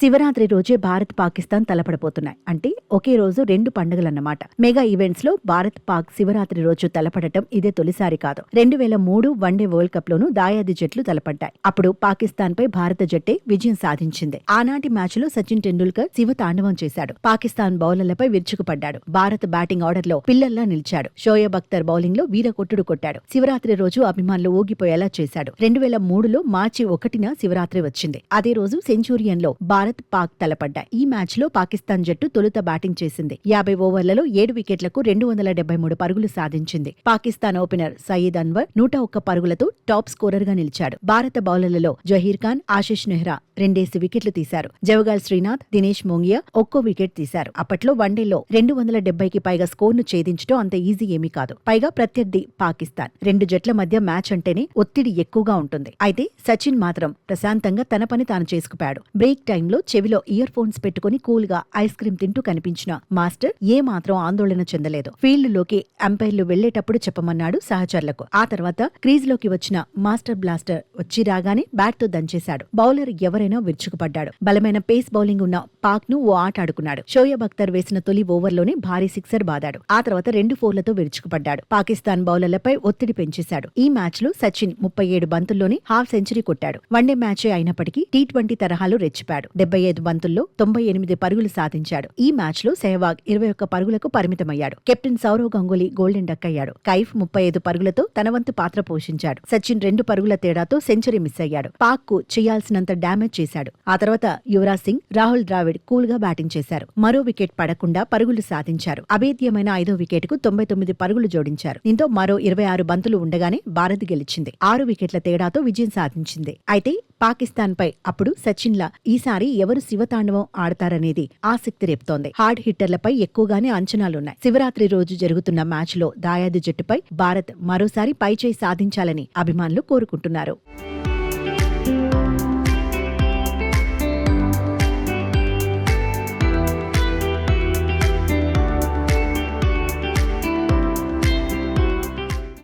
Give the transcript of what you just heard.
శివరాత్రి రోజే భారత్ పాకిస్తాన్ తలపడబోతున్నాయి. అంటే ఒకే రోజు రెండు పండుగలన్నమాట. మెగా ఈవెంట్స్లో భారత్ పాక్ శివరాత్రి రోజు తలపడటం ఇదే తొలిసారి కాదు. రెండు వేల మూడు వన్డే వరల్డ్ కప్ లోను దాయాది జట్లు తలపడ్డాయి. అప్పుడు పాకిస్తాన్ పై భారత జట్టే విజయం సాధించింది. ఆనాటి మ్యాచ్లో సచిన్ టెండూల్కర్ శివ తాండవం చేశాడు. పాకిస్తాన్ బౌలర్లపై విరుచుకుపడ్డాడు. భారత్ బ్యాటింగ్ ఆర్డర్లో పిల్లల్లా నిలిచాడు. షోయబ్ అఖ్తర్ బౌలింగ్లో వీర కొట్టుడు కొట్టాడు. శివరాత్రి రోజు అభిమానులు ఊగిపోయేలా చేశాడు. రెండు వేల మూడులో మార్చి ఒకటిన శివరాత్రి వచ్చింది. అదే రోజు సెంచూరియన్లో భారత్ పాక్ తలపడ్డాయి ఈ మ్యాచ్లో పాకిస్తాన్ జట్టు తొలుత బ్యాటింగ్ చేసింది. యాభై ఓవర్లలో ఏడు వికెట్లకు రెండు వందల డెబ్బై మూడు పరుగులు సాధించింది. పాకిస్తాన్ ఓపెనర్ సయీద్ అన్వర్ నూట ఒక్క పరుగులతో టాప్ స్కోరర్గా నిలిచాడు. భారత బౌలర్లలో జహీర్ ఖాన్ ఆశిష్ నెహ్రా రెండేసి వికెట్లు తీశారు. జవగాల్ శ్రీనాథ్ దినేష్ మోంగియా ఒక్కో వికెట్ తీశారు. అప్పట్లో వన్డేలో రెండు వందల డెబ్బైకి పైగా స్కోర్ను ఛేదించడం అంత ఈజీ ఏమీ కాదు. పైగా ప్రత్యర్థి పాకిస్తాన్. రెండు జట్ల మధ్య మ్యాచ్ అంటేనే ఒత్తిడి ఎక్కువగా ఉంటుంది. అయితే సచిన్ మాత్రం ప్రశాంతంగా తన పని తాను చేసుకుపోయాడు. బ్రేక్ టైంలో చెవిలో ఇయర్ ఫోన్స్ పెట్టుకుని కూల్గా ఐస్ క్రీమ్ తింటూ కనిపించిన మాస్టర్ ఏ మాత్రం ఆందోళన చెందలేదు. ఫీల్డ్లోకి అంపైర్లు వెళ్ళేటప్పుడు చెప్పమన్నాడు సహచరులకు. ఆ తర్వాత క్రీజ్లోకి వచ్చిన మాస్టర్ బ్లాస్టర్ వచ్చి రాగానే బ్యాట్తో దంచేశాడు. బౌలర్ ఎవరైనా విరుచుకుపడ్డాడు. బలమైన పేస్ బౌలింగ్ ఉన్న పాక్ను ఓ ఆట ఆడుకున్నాడు. షోయబ్ అఖ్తర్ వేసిన తొలి ఓవర్లోనే భారీ సిక్సర్ బాదాడు. ఆ తర్వాత రెండు ఫోర్లతో విరుచుకుపడ్డాడు. పాకిస్తాన్ బౌలర్లపై ఒత్తిడి పెంచేశాడు. ఈ మ్యాచ్లో సచిన్ ముప్పై ఏడు బంతుల్లోనే హాఫ్ సెంచరీ కొట్టాడు. వన్డే మ్యాచే అయినప్పటికీ టీ ట్వంటీ తరహాలో రెచ్చిపాడు డెబ్బై ఐదు బంతుల్లో తొంభై ఎనిమిది పరుగులు సాధించాడు. ఈ మ్యాచ్లో సెహ్వాగ్ ఇరవై ఒక్క పరుగులకు పరిమితమయ్యాడు. Captain Sourav Ganguly golden duck అయ్యాడు. కైఫ్ ముప్పై ఐదు పరుగులతో తన వంతు పాత్ర పోషించాడు. సచిన్ రెండు పరుగుల తేడాతో సెంచరీ మిస్ అయ్యాడు. పాక్కు చేయాల్సినంత డ్యామేజ్ చేశాడు. ఆ తర్వాత యువరాజ్ సింగ్ రాహుల్ ద్రావిడ్ కూల్గా బ్యాటింగ్ చేశారు. మరో వికెట్ పడకుండా పరుగులు సాధించారు. అభేద్యమైన ఐదో వికెట్కు తొంభై తొమ్మిది పరుగులు జోడించారు. దీంతో మరో ఇరవై ఆరు బంతులు ఉండగానే భారత్ గెలిచింది. ఆరు వికెట్ల తేడాతో విజయం సాధించింది. అయితే పాకిస్తాన్ పై అప్పుడు సచిన్లా ఈసారి ఎవరు శివతాండవం ఆడతారనేది ఆసక్తి రేపుతోంది. హార్డ్ హిట్టర్లపై ఎక్కువగానే అంచనాలున్నాయి. శివరాత్రి రోజు జరుగుతున్న మ్యాచ్లో దాయాది జట్టుపై భారత్ మరోసారి పైచేయి సాధించాలని అభిమానులు కోరుకుంటున్నారు.